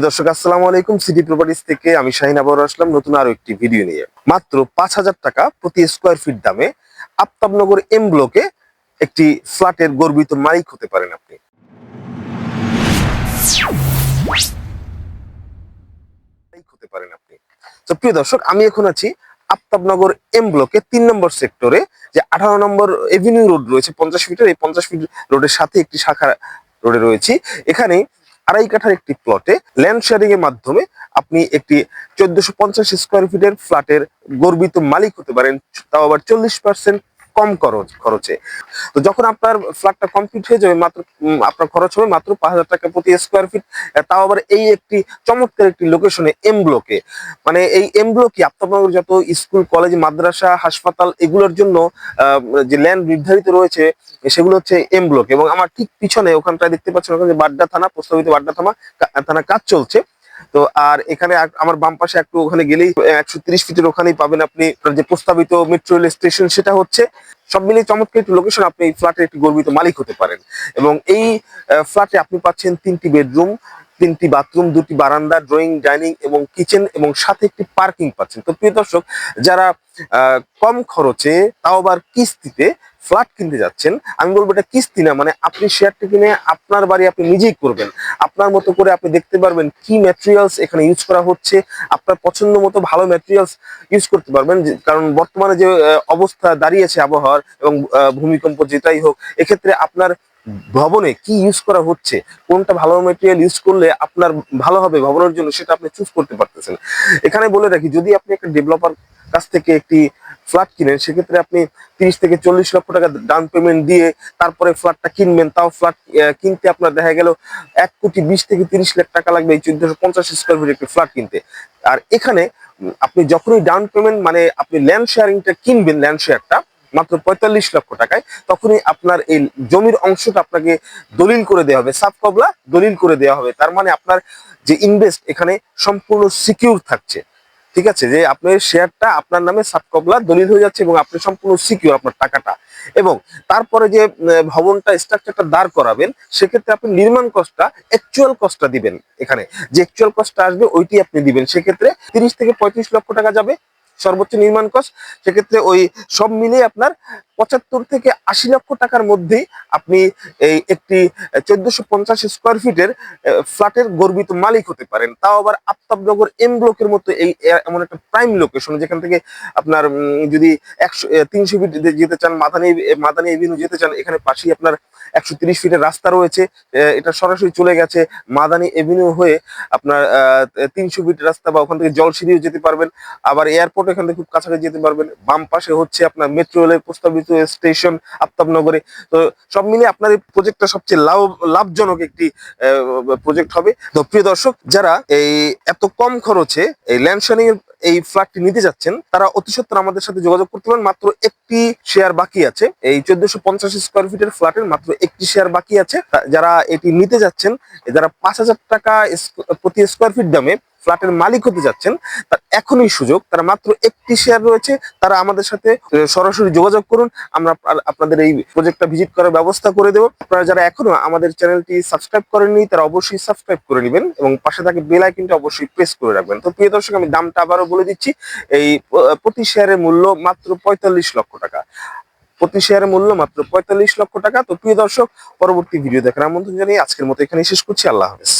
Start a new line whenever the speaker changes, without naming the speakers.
প্রিয় দর্শক, আসসালামু আলাইকুম। সিটি প্রপার্টিজ থেকে আমি শাহিন আবর আসলাম নতুন আরও একটি ভিডিও নিয়ে। মাত্র পাঁচ হাজার টাকা প্রতি স্কোয়ার ফিট দামে আফতাবনগর এম ব্লকে একটি ফ্ল্যাটের গর্বিত মালিক হতে পারেন আপনি। হতে পারেন আপনি। তো প্রিয় দর্শক, আমি এখন আছি আফতাবনগর এম ব্লকে তিন নম্বর সেক্টরে যে আঠারো নম্বর এভিনিউ রোড রয়েছে, পঞ্চাশ ফিটের এই পঞ্চাশ ফিট রোডের সাথে একটি শাখা রোডে রয়েছি। এখানে আড়াই কাঠার একটি প্লটে ল্যান্ড শেয়ারিং এর মাধ্যমে আপনি একটি চোদ্দশো পঞ্চাশ স্কোয়ার ফিটের ফ্ল্যাটের গর্বিত মালিক হতে পারেন। তাও আবার চল্লিশ পার্সেন্ট কম খরচ, খরচে। তো যখন আপনার ফ্ল্যাটটা কমপ্লিট হয়ে যাবে, মাত্র আপনার খরচ হবে মাত্র পাঁচ হাজার টাকা প্রতি স্কোয়ার ফিট তাও আবার এই একটি চমৎকার একটি লোকেশনে এম ব্লকে মানে এই এম ব্লকে আপনার যত স্কুল কলেজ মাদ্রাসা, হাসপাতাল, এগুলোর জন্য যে ল্যান্ড নির্ধারিত রয়েছে, সেগুলো হচ্ছে এম ব্লক এবং আমার ঠিক পিছনে, ওখানটায় দেখতে পাচ্ছেন, ওখানে বাড্ডা থানা, প্রস্তাবিত বাড্ডা থানা থানা কাজ চলছে। তো আর এখানে আমার বাম পাশে একটু ওখানে গেলেই একশো তিরিশ ফিটের ওখানেই পাবেন আপনি যে প্রস্তাবিত মেট্রো রেল স্টেশন সেটা হচ্ছে, সব মিলিয়ে চমৎকার একটি লোকেশন আপনি এই ফ্ল্যাটের একটি গর্বিত মালিক হতে পারেন। এবং এই ফ্ল্যাটে আপনি পাচ্ছেন তিনটি বেডরুম তিনটি বাথরুম, দুটি বারান্দা, ড্রয়িং, ডাইনিং এবং কিচেন এবং সাথে একটি পার্কিং পাচ্ছেন। তো প্রিয় দর্শক, যারা কম খরচে তাও আবার কিস্তিতে ফ্ল্যাট কিনতে যাচ্ছেন, আমি বলব এটা কিস্তি না মানে আপনি শেয়ারটা কিনে আপনার বাড়ি আপনি নিজেই করবেন। আপনার মতো করে আপনি দেখতে পারবেন কি ম্যাটেরিয়ালস এখানে ইউজ করা হচ্ছে, আপনার পছন্দ মতো ভালো ম্যাটেরিয়ালস ইউজ করতে পারবেন কারণ বর্তমানে যে অবস্থা দাঁড়িয়েছে আবহাওয়ার এবং ভূমিকম্প যেটাই হোক, এক্ষেত্রে আপনার ভবনে কি ইউজ করা হচ্ছে, কোনটা ভালো মেটেরিয়াল ইউজ করলে আপনার ভালো হবে ভবনের জন্য সেটা আপনি চুজ করতে পারতেছেন। এখানে বলে রাখি, যদি আপনি একটা ডেভেলপার কাছ থেকে একটি ফ্ল্যাট কিনেন, সেক্ষেত্রে আপনি তিরিশ থেকে চল্লিশ লক্ষ টাকা ডাউন পেমেন্ট দিয়ে তারপরে ফ্ল্যাটটা কিনবেন, তাও ফ্ল্যাট কিনতে আপনার দেখা গেল এক কোটি বিশ থেকে তিরিশ লাখ টাকা লাগবে এই চোদ্দশো পঞ্চাশ স্কোয়ার ফিট একটি ফ্ল্যাট কিনতে। আর এখানে আপনি যখনই ডাউন পেমেন্ট মানে আপনি ল্যান্ড শেয়ারিংটা কিনবেন ল্যান্ড শেয়ারটা মাত্র পঁয়তাল্লিশ লক্ষ টাকায়, তখনই আপনার এই জমির অংশটা আপনাকে দলিল করে দেওয়া হবে সাব কবলা দলিল করে দেওয়া হবে। তার মানে আপনার যে ইনভেস্ট এখানে সম্পূর্ণ সিকিউর থাকছে। ঠিক আছে? যে আপনার শেয়ারটা আপনার নামে সাব কবলা দলিল হয়ে যাচ্ছে এবং আপনি সম্পূর্ণ সিকিউর আপনার টাকাটা। এবং তারপরে যে ভবনটা স্ট্রাকচারটা দাঁড় করাবেন, সেক্ষেত্রে আপনি নির্মাণ কস্টটা অ্যাকচুয়াল কস্টটা দিবেন এখানে। যে অ্যাকচুয়াল কস্টটা আসবে, ওইটি আপনি দিবেন। সেক্ষেত্রে তিরিশ থেকে পঁয়ত্রিশ লক্ষ টাকা যাবে। সর্বোচ্চ নির্মাণ কস্ট সেক্ষেত্রে ওই সব মিলিয়ে আপনার পঁচাত্তর থেকে আশি লক্ষ টাকার মধ্যেই আপনি এই একটি চোদ্দশো পঞ্চাশ স্কোয়ার ফিটের ফ্ল্যাটের গর্বিত মালিক হতে পারেন। তাও আবার আফতাবনগর এম ব্লকের মতো এই এমন একটা প্রাইম লোকেশন যেখান থেকে আপনার যদি একশো তিনশো ফিট যেতে চান, মাদানি মাদানি এভিনিউ যেতে চান, এখানে পাশেই আপনার একশো তিরিশ ফিটের রাস্তা রয়েছে এটা সরাসরি চলে গেছে মাদানি এভিনিউ হয়ে আপনার তিনশো ফিট রাস্তা বা ওখান থেকে জল জলসিঁড়িও যেতে পারবেন। আবার এয়ারপোর্ট এখান থেকে খুব কাছাকাছি যেতে পারবেন। বাম পাশে হচ্ছে আপনার মেট্রো রেলের প্রস্তাবিত স্টেশন আফতাবনগরে। তো সব মিলিয়ে আপনার এই প্রজেক্টটা সবচেয়ে লাভ, লাভজনক একটি প্রজেক্ট হবে। তো প্রিয় দর্শক, যারা এই এত কম খরচে এই ল্যান্ড শেয়ারিং এর এই ফ্ল্যাটটি নিতে যাচ্ছেন, তারা অতি সত্বর আমাদের সাথে যোগাযোগ করতে পারেন। মাত্র একটি শেয়ার বাকি আছে। এই চোদ্দশো পঞ্চাশ স্কোয়ার ফিটের ফ্ল্যাটের মাত্র একটি শেয়ার বাকি আছে। যারা এটি নিতে যাচ্ছেন, যারা পাঁচ হাজার টাকা প্রতি স্কোয়ার ফিট দামে ফ্ল্যাটের মালিক হতে যাচ্ছেন, তার এখনই সুযোগ, তারা মাত্র একটি শেয়ার রয়েছে, তারা আমাদের সাথে সরাসরি যোগাযোগ করুন, আমরা আপনাদের এই প্রজেক্টটা ভিজিট করার ব্যবস্থা করে দেবো। আপনারা যারা এখনও আমাদের চ্যানেলটি সাবস্ক্রাইব করেননি, তারা অবশ্যই সাবস্ক্রাইব করে নেবেন এবং পাশে থাকে বেল আইকনটা অবশ্যই প্রেস করে রাখবেন। তো প্রিয় দর্শক, আমি দামটা আবারও বলে দিচ্ছি, এই প্রতি শেয়ারের মূল্য মাত্র পঁয়তাল্লিশ লক্ষ টাকা। প্রতি শেয়ারের মূল্য মাত্র পঁয়তাল্লিশ লক্ষ টাকা। তো প্রিয় দর্শক, পরবর্তী ভিডিও দেখার আমন্ত্রণ জানিয়ে আজকের মতো এখানে শেষ করছি। আল্লাহ হাফেজ।